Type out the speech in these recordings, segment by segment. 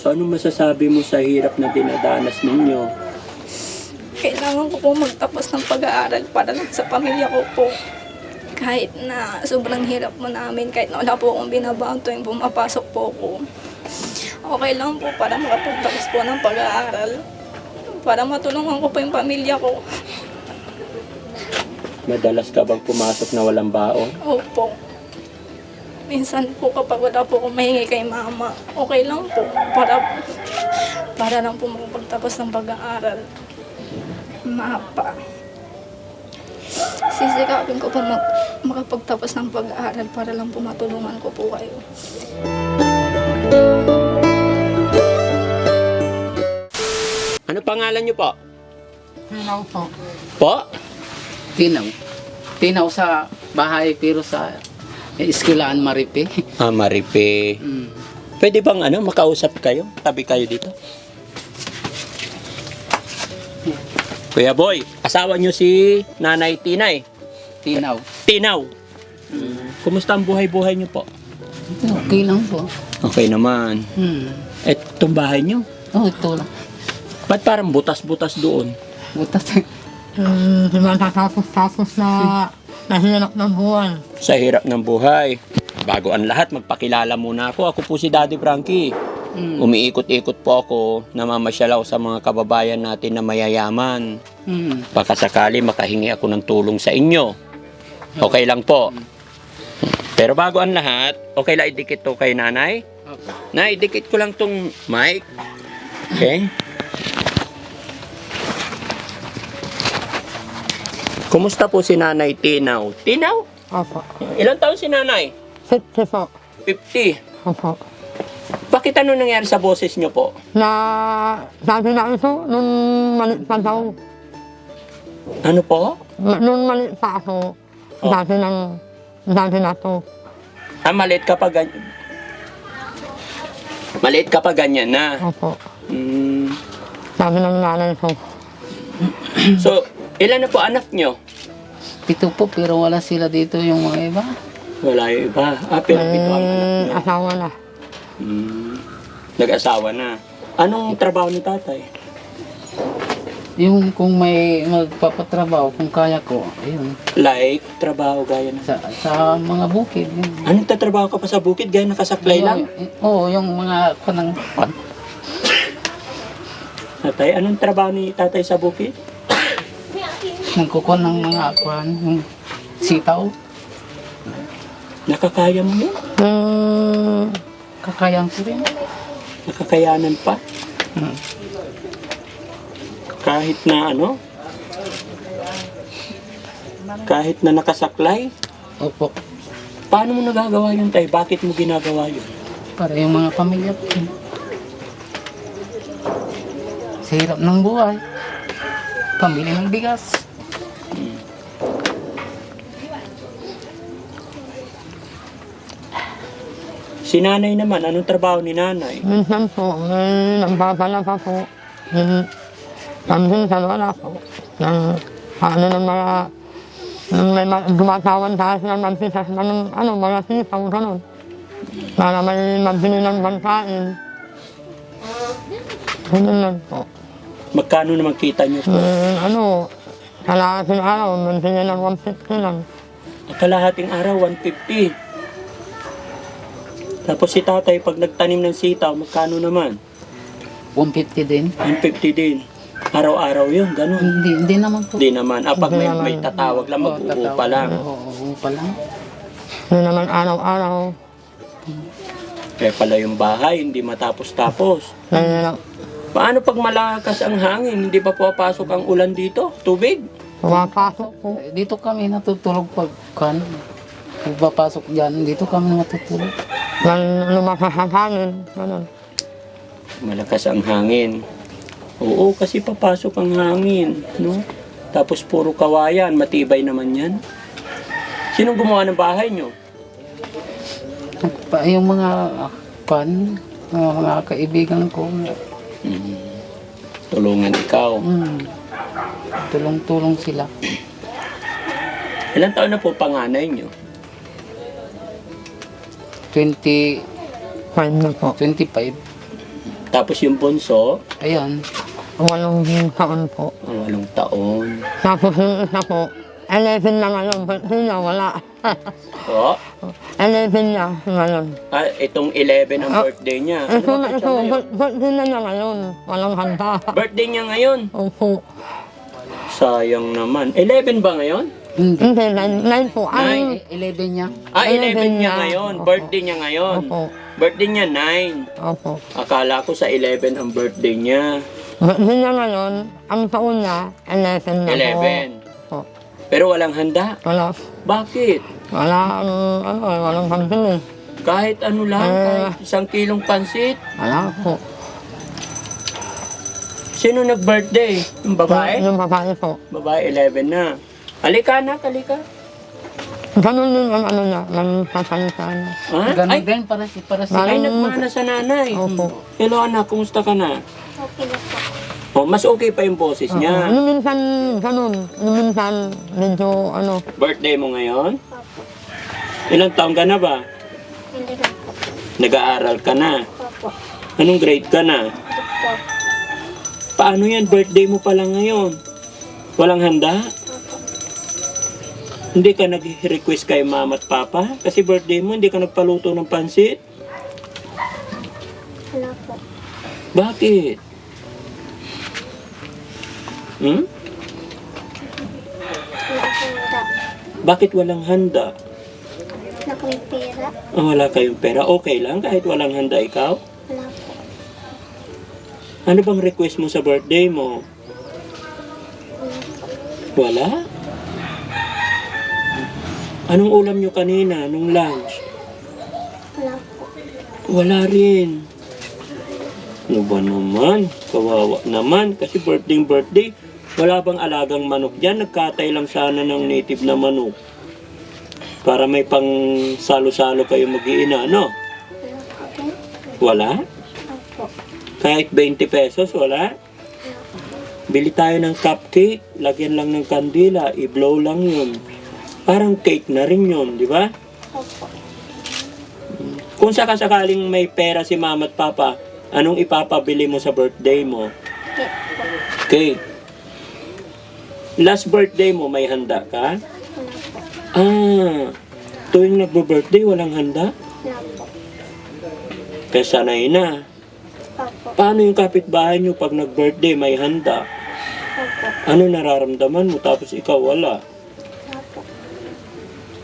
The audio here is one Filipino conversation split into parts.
So anong masasabi mo sa hirap na dinadanas ninyo? Kailangan ko po magtapos ng pag-aaral para lang sa pamilya ko po. Kahit na sobrang hirap mo namin, kahit na wala po akong binabaon tuwing pumapasok po ako. Okay lang po para makapagtapos po ng pag-aaral. Para matulungan ko po yung pamilya ko. Madalas ka bang pumasok na walang baon? Opo. Minsan po kapag wala po akong mahingi kay mama, okay lang po. Para, para lang po makapagtapos ng pag-aaral. Mapa. Sisikapin ko po mag, makapagtapos ng pag-aaral para lang po matulungan ko po kayo. Ano pangalan niyo po? Tinaw po. Po? Tinaw. Tinaw sa bahay pero sa Iskilaan Maripe. Ah, Maripe. Mm. Pwede bang ano, makausap kayo? Tabi kayo dito? Kuya Boy, asawa niyo si Nanay Tinay. Tinaw. Tinaw. Kumusta ang buhay-buhay niyo po? Okay lang po. Okay naman. Hmm. Etong bahay niyo, Oh, ito lang. ba't parang butas-butas doon? Butas. Hmm, tapos na nahirap ng buwan. Sa hirap ng buhay. Bago ang lahat, magpakilala muna ako. Ako po si Daddy Frankie. Hmm. Umiikot-ikot po ako, namamasyal ako sa mga kababayan natin na mayayaman. Hmm. Baka sakali makahingi ako ng tulong sa inyo. Okay lang po. Pero bago ang lahat, okay lang idikit to kay nanay? Okay. Na, idikit ko lang tong mic. Okay? Kumusta po si Nanay Tinaw? Tinaw? Opo. Ilang taon si Nanay? Sipsi po. 50. Opo. Bakit ano nangyari sa boses niyo po? Na sabi na ito, nung maliit pa daw, Ano po? ma- nung maliit pa ako, Oh. sabi ng, sabi na to. Ah, maliit ka pa ganyan. Maliit ka pa ganyan na. Opo. Mm. Sabi ng nanay ko. So, ilan na po anak nyo? Pito po pero wala sila dito yung mga iba. Wala yung iba. Ah, pero pito ang anak May nyo. asawa na. Mm. Nag-asawa na. Anong trabaho ni tatay? Yung kung may magpapatrabaho, kung kaya ko, ayun. Like, trabaho gaya na. Sa, sa mga bukid. Yun. Anong tatrabaho ka pa sa bukid gaya nakasaklay lang? Oo, yung mga kanang. Tatay, anong trabaho ni tatay sa bukid? Nagkukon ng mga kwan, yung sitaw. Nakakaya mo yun? Hmm, Kakayang ko rin. Nakakayanan pa? Hmm. Kahit na ano? Kahit na nakasaklay? Opo. Paano mo nagagawa yun, tay? Bakit mo ginagawa yun? Para yung mga pamilya ko. Sa hirap ng buhay. Pamili ng bigas. Si nanay naman, anong trabaho ni nanay? minsan po, may nagpapala pa po. Hmm, Paminsan wala po. Nang, ano ng mga, nang may ma- dumatawan tayo ng magpisas na ng, ano, mga sisaw, ganun. Para may mabili ng pagkain. Ganun lang po. Magkano naman kita niyo po? Hmm, ano, kalahating araw, magbigay ng 150 lang. Kalahating araw, 150. Tapos si tatay, pag nagtanim ng sitaw, magkano naman? 150 din. 150 din. Araw-araw yun, ganun. Hindi, hindi naman po. Hindi naman. Ah, pag may, may tatawag lang, mag-uupa lang. Oo, uupa lang. Hindi naman araw-araw. Kaya pala yung bahay, hindi matapos-tapos. Nahihirap. Paano pag malakas ang hangin, hindi pa papasok ang ulan dito? Tubig? Pumapasok po. Eh, Dito kami natutulog pag kan. Pagpapasok dyan, dito kami matutulog. Nang lumakas ang hangin. Ganun. Malakas ang hangin. Oo, kasi papasok ang hangin, no? Tapos puro kawayan, matibay naman yan. Sinong gumawa ng bahay nyo? Pa, yung mga kan, mga, mga kaibigan ko, Hmm. Tulungan ikaw. mm, tulong-tulong sila. Ilang taon na po panganay nyo? 20, Fine na po. 25. Tapos yung bunso, Ayan. Walong taon po. ang walong taon. Tapos yung isa po, 11 na ngayon. Birthday niya, wala. O, 11 na ngayon. ah, itong 11 ang Ah. birthday niya. Ito Ano na ba ito, ngayon? bir- birthday na niya ngayon. Walang handa. Birthday niya ngayon. Opo. Sayang naman. 11 ba ngayon? Hindi. Hindi, 9 po. Ang, Ay, 11 niya. Ah, 11 niya niya. ngayon. Opo. Birthday niya ngayon. Opo. Birthday niya 9. Opo. Akala ko sa 11 ang birthday niya. Birthday niya ngayon, ang taon niya, 11 na po. 11. Po. Pero walang handa. Wala. Bakit? Wala, ang, ano, walang pansin eh. Kahit ano lang, Eh. kahit isang kilong pansit. Wala po. Sino nag-birthday? Yung babae? Yung babae po. Babae, 11 na. Halika na, halika. Ganun din ang ano niya, ng pasalita niya. Ha? Ganun Ay, din para si para si ay, nagmana sa nanay. Opo. Hello anak, kumusta ka na? Okay na po. Oh, mas okay pa yung boses niya. Yung minsan, ganun. Yung minsan, medyo, ano, Birthday mo ngayon? Opo. Ilang taong ka na ba? Hindi na po. Nag-aaral ka na? Opo. Anong grade ka na? Opo. Paano yan? Birthday mo pala ngayon. Walang handa? Hindi ka nag-request kay mama at papa? Kasi birthday mo, hindi ka nagpaluto ng pansit? Wala po. Bakit? Hmm? Wala handa. Bakit walang handa? Wala yung pera. Ah, wala kayong pera. Okay lang kahit walang handa ikaw? Wala po. Ano bang request mo sa birthday mo? Wala? Anong ulam nyo kanina nung lunch? Wala po. Wala rin. Ano ba naman? Kawawa naman. Kasi birthday birthday. Wala bang alagang manok dyan? Nagkatay lang sana ng native na manok. Para may pang salo-salo kayo mag-iina, no? Wala. Kahit 20 pesos, wala? Bili tayo ng cupcake, lagyan lang ng kandila, i-blow lang yun. Parang cake na rin yun, di ba? Opo. Kung sakasakaling may pera si mama at papa, anong ipapabili mo sa birthday mo? Po. Cake. Last birthday mo, may handa ka? Ah, tuwing nagbo-birthday, walang handa? Kaya sanay na. Paano yung kapitbahay nyo pag nag-birthday, may handa? Ano nararamdaman mo tapos ikaw wala?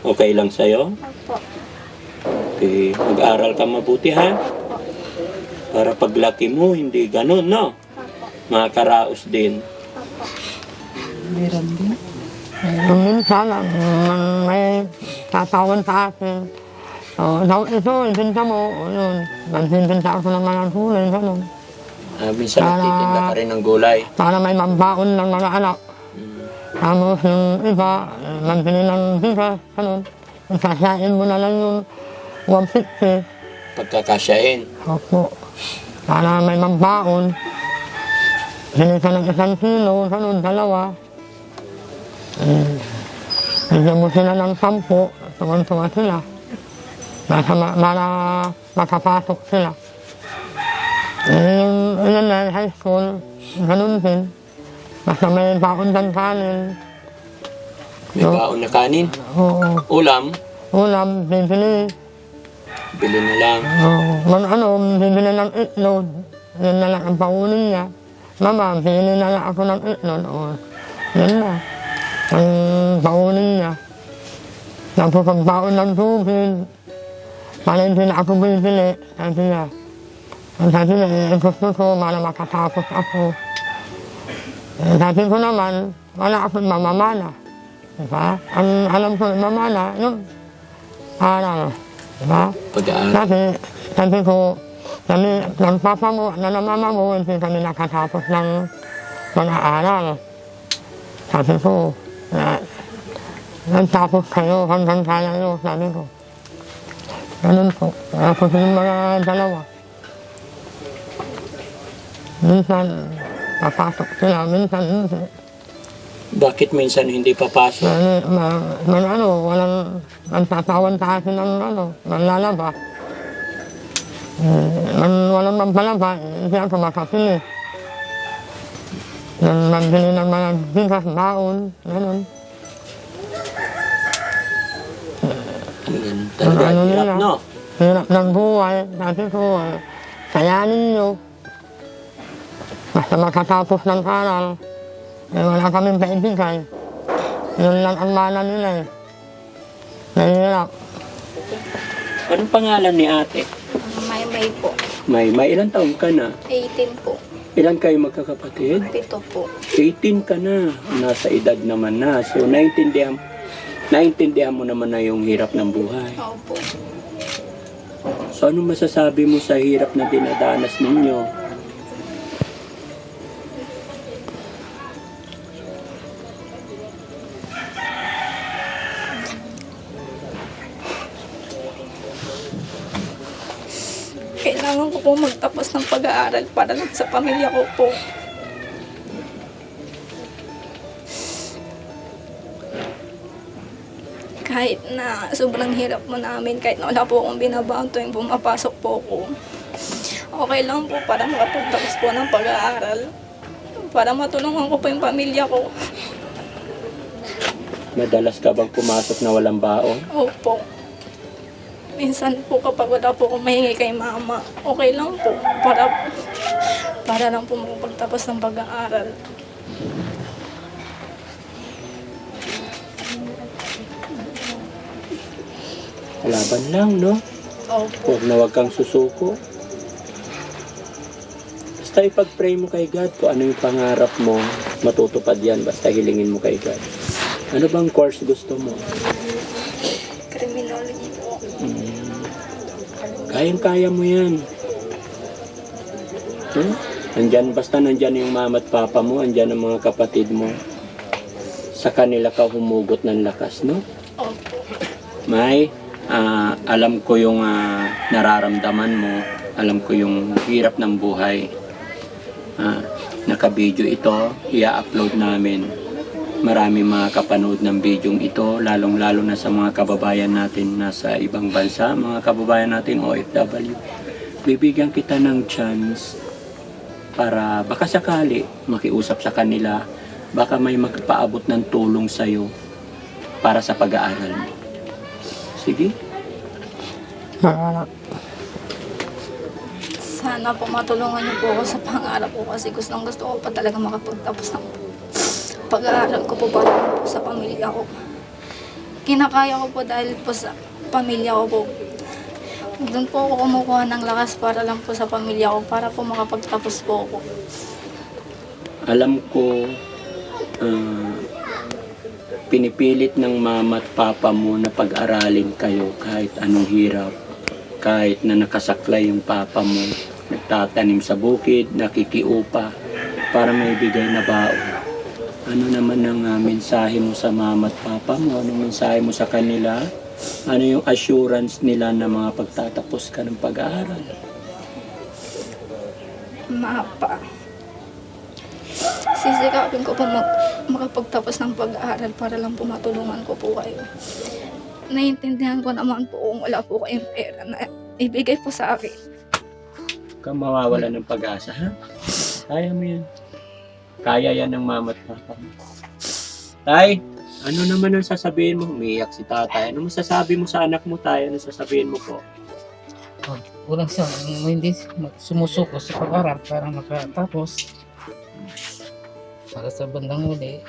Okay lang sa'yo? Opo. Okay, mag-aral ka mabuti ha? Opo. Para paglaki mo, hindi ganun, no? Opo. Makakaraos din. Opo. Meron din. minsan, um, may tatawan sa akin. So, ito, ito, ibinta mo, yun. Nagbibinta ako ng mga gulay, ganun. Ah, minsan nagtitinda ka rin ng gulay. Para may mambaon ng mga anak. Tapos yung iba, eh, magbili ng bigas, ganun. Isasain mo na lang yung 150. Pagkakasyain. Opo. Para may mambaon. Sinisa ng isang kilo, ganun, dalawa. Eh, bigyan mo sila ng sampu, tuwan-tuwa sila. Ma- para makapasok sila. Eh, yung elementary high school, ganun din. Basta may baon ng kanin. May baon na kanin. Oo. Ulam, Ulam, bibili. bili na lang. Oo. Mag ano, bibili ng itlog. Yun na lang ang paunin niya. Mama, bibili na lang ako ng itlog. O, yun na. Ang paunin niya. Tapos pag baon ng tubig, para hindi na ako bibili. Sabi niya. Ang sabi niya, eh, gusto ko para makatapos ako. Eh, sabi ko naman, wala akong mamamana. Diba? Ang alam ko mamana, yung aral. Diba? Pag-aaral. Sabi ko, kami, ng papa mo, na ng mama mo, hindi kami nakatapos ng mag-aaral. Sabi ko, eh, nagtapos kayo hanggang kaya nyo, sabi ko. Ganun po. Tapos yung mga dalawa. Minsan, papasok sila, minsan. Bakit minsan hindi papasok? Ano, ma, ma, ano, walang nagtatawan sa akin ng ano, ng lalaba. man walang magpalapa, siya tumakasili. Nang magbili ng mga bigas, baon, ganun. Talaga. Ano Hirap, no? Hirap ng buhay, dati ko, eh, kayanin nyo. Basta makatapos ng aral, eh, wala kaming paibigay. Yun lang ang mana nila eh. Nahihirap. Anong pangalan ni ate? May may po. May, may ilang taon ka na? 18 po. Ilan kayo magkakapatid? Pito po. 18 ka na. Nasa edad naman na. So, naintindihan, naintindihan mo naman na yung hirap ng buhay. Opo. So, ano masasabi mo sa hirap na dinadanas ninyo? Kailangan ko po magtapos ng pag-aaral para lang sa pamilya ko po. Kahit na sobrang hirap mo namin, kahit na wala po akong binabaon tuwing pumapasok po ako. Okay lang po para makapagtapos po ng pag-aaral. Para matulungan ko po yung pamilya ko. Madalas ka bang pumasok na walang baon? Opo. Minsan po kapag wala po akong mahingi kay mama, okay lang po. Para, para lang po makapagtapos ng pag-aaral. Laban lang, no? Opo. Huwag na huwag kang susuko. Basta ipag-pray mo kay God kung ano yung pangarap mo, matutupad yan. Basta hilingin mo kay God. Ano bang course gusto mo? Kayang-kaya mo yan. Hmm? Andyan, basta nandyan yung mama at papa mo, andyan ang mga kapatid mo. Sa kanila ka humugot ng lakas, no? Opo. May, ah, alam ko yung ah, nararamdaman mo. Alam ko yung hirap ng buhay. Ah, naka-video ito, i-upload namin. Marami mga kapanood ng video ito, lalong-lalo na sa mga kababayan natin nasa ibang bansa, mga kababayan natin OFW. Bibigyan kita ng chance para baka sakali makiusap sa kanila, baka may magpaabot ng tulong sa'yo para sa pag-aaral mo. Sige. Sana po matulungan niyo po ako sa pangarap ko kasi gustong gusto ko pa talaga makapagtapos ng pag-aaral ko po para po sa pamilya ko. Kinakaya ko po dahil po sa pamilya ko po. Doon po ako kumukuha ng lakas para lang po sa pamilya ko para po makapagtapos po ako. Alam ko ah, pinipilit ng mama at papa mo na pag-aralin kayo kahit anong hirap. Kahit na nakasaklay yung papa mo, nagtatanim sa bukid, nakikiupa para may bigay na baon. Ano naman ang ah, mensahe mo sa mama at papa mo? Anong mensahe mo sa kanila? Ano yung assurance nila na mga pagtatapos ka ng pag-aaral? Mapa. Sisikapin ko po mag, makapagtapos ng pag-aaral para lang po matulungan ko po kayo. Naiintindihan ko naman po kung wala po kayong pera na ibigay po sa akin. Huwag kang mawawala ng pag-asa, ha? Kaya mo yan. Kaya yan ng mama at mo. Tay, ano naman ang sasabihin mo? Umiyak si tatay. Ano masasabi mo sa anak mo, tay? Ano sasabihin mo po? Pag kulang siya, kung hindi sumusuko sa pag-aral para makatapos. Para sa bandang huli,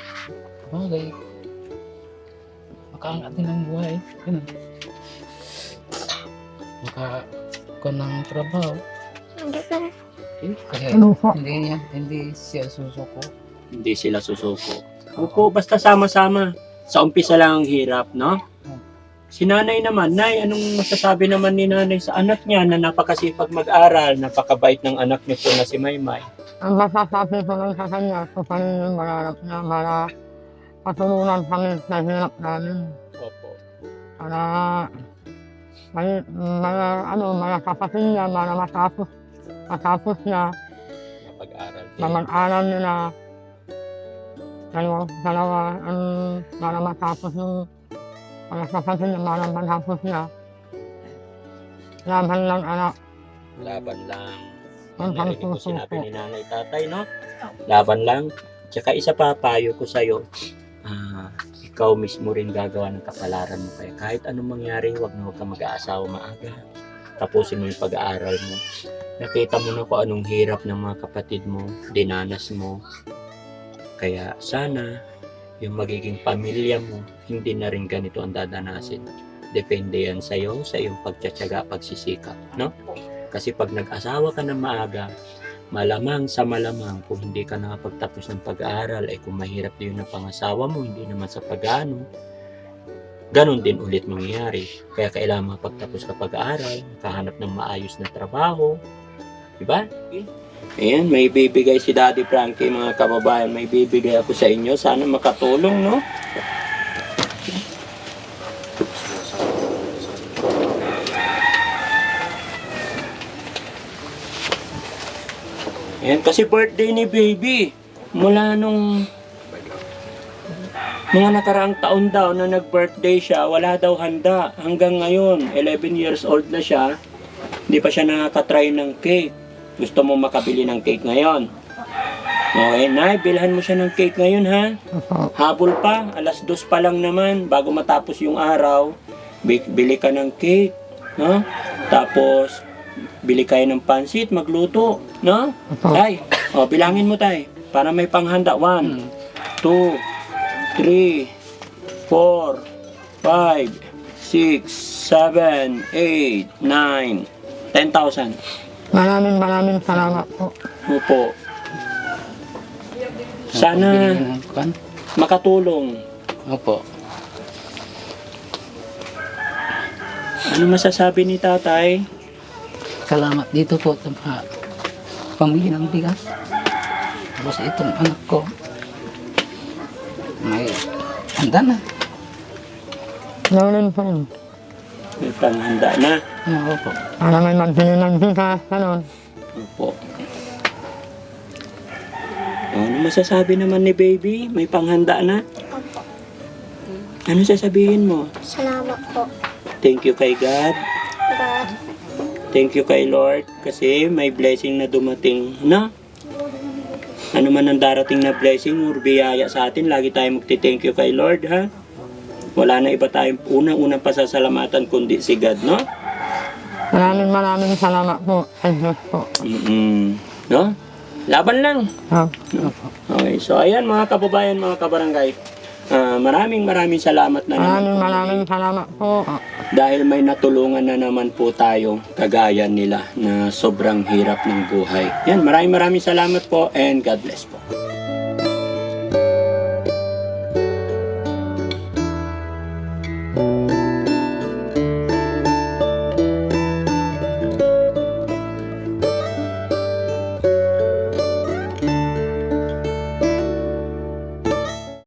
bagay. Makaangat din ang buhay. Ganun. Maka ko ng trabaho. Eh, Kaya Ano po? hindi niya, hindi siya susuko. Hindi sila susuko. Opo, basta sama-sama. Sa umpisa lang ang hirap, no? Si nanay naman, Nay, anong masasabi naman ni nanay sa anak niya na napakasipag mag-aral, napakabait ng anak niyo po na si Maymay? Ang masasabi ko lang sa kanya, kung paano yung manarap niya para patulungan kami sa hirap namin. Opo. Para may, mga, ano, mga kapatid niya, para matapos, matapos niya, Napag-aral na mag-aral nila. Dalawa, dalawa, ang para matapos yung mga kapatid niya, para matapos niya. Laban lang anak, Laban lang. Ang Narinig ko pangsusuko. sinabi ni nanay tatay, no? Laban lang. Tsaka isa pa, payo ko sa'yo, ah, ikaw mismo rin gagawa ng kapalaran mo. Kaya kahit anong mangyari, wag na wag ka mag-aasawa maaga. Tapusin mo yung pag-aaral mo. Nakita mo na kung anong hirap ng mga kapatid mo, dinanas mo. Kaya sana, yung magiging pamilya mo, hindi na rin ganito ang dadanasin. Depende yan sa'yo, sa iyong pagtsatsaga, pagsisikap, no? Kasi pag nag-asawa ka na maaga, malamang sa malamang kung hindi ka nakapagtapos ng pag-aaral, ay kung mahirap din yung pangasawa mo, hindi naman sa pag-ano, ganon din ulit mangyayari. Kaya kailangan mapagtapos ka pag-aaral, makahanap ng maayos na trabaho, diba? Ayan, may bibigay si Daddy Frankie mga kababayan, may bibigay ako sa inyo. Sana makatulong, no? Ayan, kasi birthday ni baby. Mula nung mga nakaraang taon daw na nag-birthday siya, wala daw handa. Hanggang ngayon, 11 years old na siya, hindi pa siya nakakatry ng cake. Gusto mo makabili ng cake ngayon? Okay, Nay, bilhan mo siya ng cake ngayon, ha? Habol pa, alas dos pa lang naman, bago matapos yung araw, bi- bili ka ng cake, no? Tapos, bili kayo ng pansit, magluto, no? Tay, oh, bilangin mo tay, para may panghanda. One, two, three, four, five, six, seven, eight, nine, ten thousand. Maraming maraming salamat po. Opo. Sana makatulong. Opo. Ano masasabi ni tatay? Salamat dito po sa mga pamilya ng bigas. Tapos itong anak ko. May handa na. Gawin po yun. May panghanda na. Oo po. Para may magbili ng bigas, ganun. Opo. Ano masasabi naman ni baby? May panghanda na? Opo. Ano sasabihin mo? Salamat po. Thank you kay God. God. Thank you kay Lord kasi may blessing na dumating na. Ano man ang darating na blessing or biyaya sa atin, lagi tayo magti-thank you kay Lord, ha? Wala na iba tayong unang-unang pasasalamatan kundi si God, no? Maraming maraming salamat po sa Diyos po. mm No? Laban lang. Oh. Okay, so ayan mga kababayan, mga kabarangay. Ah, maraming maraming salamat na Maraming maraming salamat po. Dahil may natulungan na naman po tayo kagaya nila na sobrang hirap ng buhay. Yan, maraming maraming salamat po and God bless po.